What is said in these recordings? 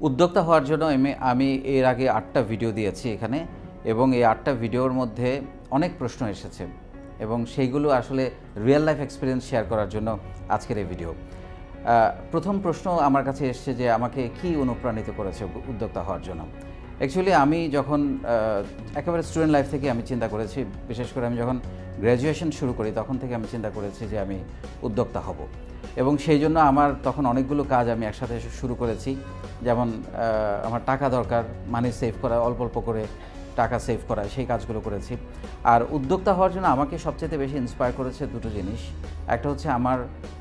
উদ্যোক্তা হওয়ার জন্য আমি এর আগে আটটা ভিডিও দিয়েছি এখানে এবং এই আটটা ভিডিওর মধ্যে অনেক প্রশ্ন এসেছে এবং সেইগুলো আসলে রিয়েল লাইফ এক্সপিরিয়েন্স শেয়ার করার জন্য আজকের এই ভিডিও প্রথম প্রশ্ন আমার কাছে এসছে যে আমাকে কি অনুপ্রাণিত করেছে উদ্যোক্তা হওয়ার জন্য। অ্যাকচুয়ালি আমি যখন একেবারে স্টুডেন্ট লাইফ থেকে আমি চিন্তা করেছি, বিশেষ করে আমি যখন গ্র্যাজুয়েশন শুরু করি, তখন থেকে আমি চিন্তা করেছি যে আমি উদ্যোক্তা হব। এবং সেই জন্য আমার তখন অনেকগুলো কাজ আমি একসাথে শুরু করেছি। যেমন আমার টাকা দরকার মানি সেভ করা, অল্প অল্প করে টাকা সেভ করা, সেই কাজগুলো করেছি। আর উদ্যোক্তা হওয়ার জন্য আমাকে সবচেয়ে বেশি ইন্সপায়ার করেছে দুটো জিনিস। একটা হচ্ছে আমার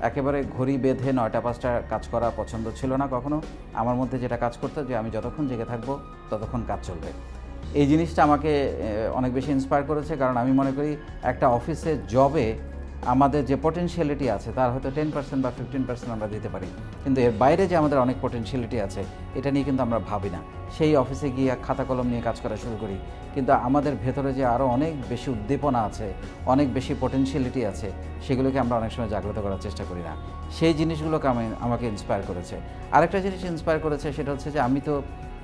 একেবারে ঘড়ি বেঁধে নয়টা পাঁচটা কাজ করা পছন্দ ছিল না কখনো। আমার মধ্যে যেটা কাজ করতো যে আমি যতক্ষণ জেগে থাকব, ততক্ষণ কাজ চলবে। এই জিনিসটা আমাকে অনেক বেশি ইন্সপায়ার করেছে। কারণ আমি মনে করি একটা অফিসে জবে আমাদের যে পটেনশিয়ালিটি আছে, তার হয়তো টেন পার্সেন্ট বা ফিফটিন পার্সেন্ট আমরা দিতে পারি। কিন্তু এর বাইরে যে আমাদের অনেক পটেনশিয়ালিটি আছে, এটা নিয়ে কিন্তু আমরা ভাবি না। সেই অফিসে গিয়ে খাতা কলম নিয়ে কাজ করা শুরু করি। কিন্তু আমাদের ভেতরে যে আরও অনেক বেশি উদ্দীপনা আছে, অনেক বেশি পটেনশিয়ালিটি আছে, সেগুলোকে আমরা অনেক সময় জাগ্রত করার চেষ্টা করি না। সেই জিনিসগুলোকে আমি, আমাকে ইন্সপায়ার করেছে। আরেকটা জিনিস ইন্সপায়ার করেছে, সেটা হচ্ছে যে আমি তো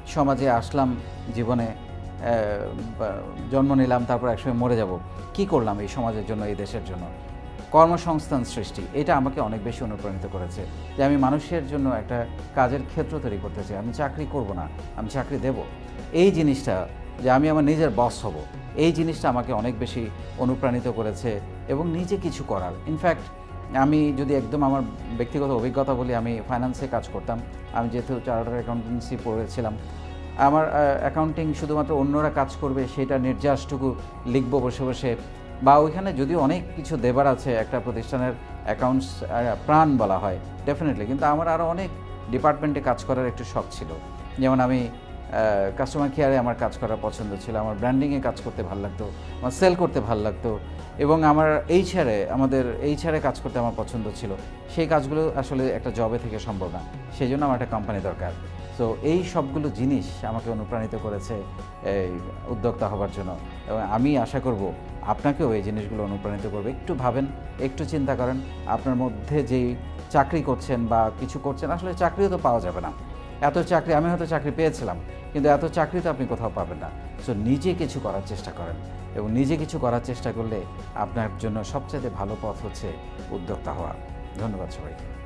সমাজে আসলাম, জীবনে জন্ম নিলাম, তারপর একসময় মরে যাব। কি করলাম এই সমাজের জন্য, এই দেশের জন্য? কর্মসংস্থান সৃষ্টি, এটা আমাকে অনেক বেশি অনুপ্রাণিত করেছে যে আমি মানুষের জন্য একটা কাজের ক্ষেত্র তৈরি করতে চাই। আমি চাকরি করব না, আমি চাকরি দেব। এই জিনিসটা যে আমি আমার নিজের বস হব, এই জিনিসটা আমাকে অনেক বেশি অনুপ্রাণিত করেছে এবং নিজে কিছু করার। ইনফ্যাক্ট আমি যদি একদম আমার ব্যক্তিগত অভিজ্ঞতা বলি, আমি ফাইন্যান্সে কাজ করতাম। আমি যেহেতু চার্টার অ্যাকাউন্টেন্সি পড়েছিলাম, আমার অ্যাকাউন্টিং শুধুমাত্র অন্যরা কাজ করবে, সেটা নির্যাসটুকু লিখব বসে বসে। বা ওইখানে যদিও অনেক কিছু দেবার আছে, একটা প্রতিষ্ঠানের অ্যাকাউন্টস প্রাণ বলা হয় ডেফিনেটলি কিন্তু আমার আরও অনেক ডিপার্টমেন্টে কাজ করার একটু শখ ছিল। যেমন আমি কাস্টমার কেয়ারে আমার কাজ করা পছন্দ ছিল, আমার ব্র্যান্ডিংয়ে কাজ করতে ভালো লাগতো, আমার সেল করতে ভালো লাগতো, এবং আমার এইচআরে আমাদের এইচআরে কাজ করতে আমার পছন্দ ছিল। সেই কাজগুলো আসলে একটা জবে থেকে সম্ভব না, সেই জন্য আমার একটা কোম্পানি দরকার। তো এই সবগুলো জিনিস আমাকে অনুপ্রাণিত করেছে, এই উদ্যোক্তা হবার জন্য। এবং আমি আশা করব আপনাকেও এই জিনিসগুলো অনুপ্রাণিত করবে। একটু ভাবেন, একটু চিন্তা করেন। আপনার মধ্যে যেই চাকরি করছেন বা কিছু করছেন, আসলে চাকরিও তো পাওয়া যাবে না। এত চাকরি, আমি হয়তো চাকরি পেয়েছিলাম, কিন্তু এত চাকরি তো আপনি কোথাও পাবেন না। সো নিজে কিছু করার চেষ্টা করেন এবং নিজে কিছু করার চেষ্টা করলে আপনার জন্য সবচেয়ে ভালো পথ হচ্ছে উদ্যোক্তা হওয়া। ধন্যবাদ সবাইকে।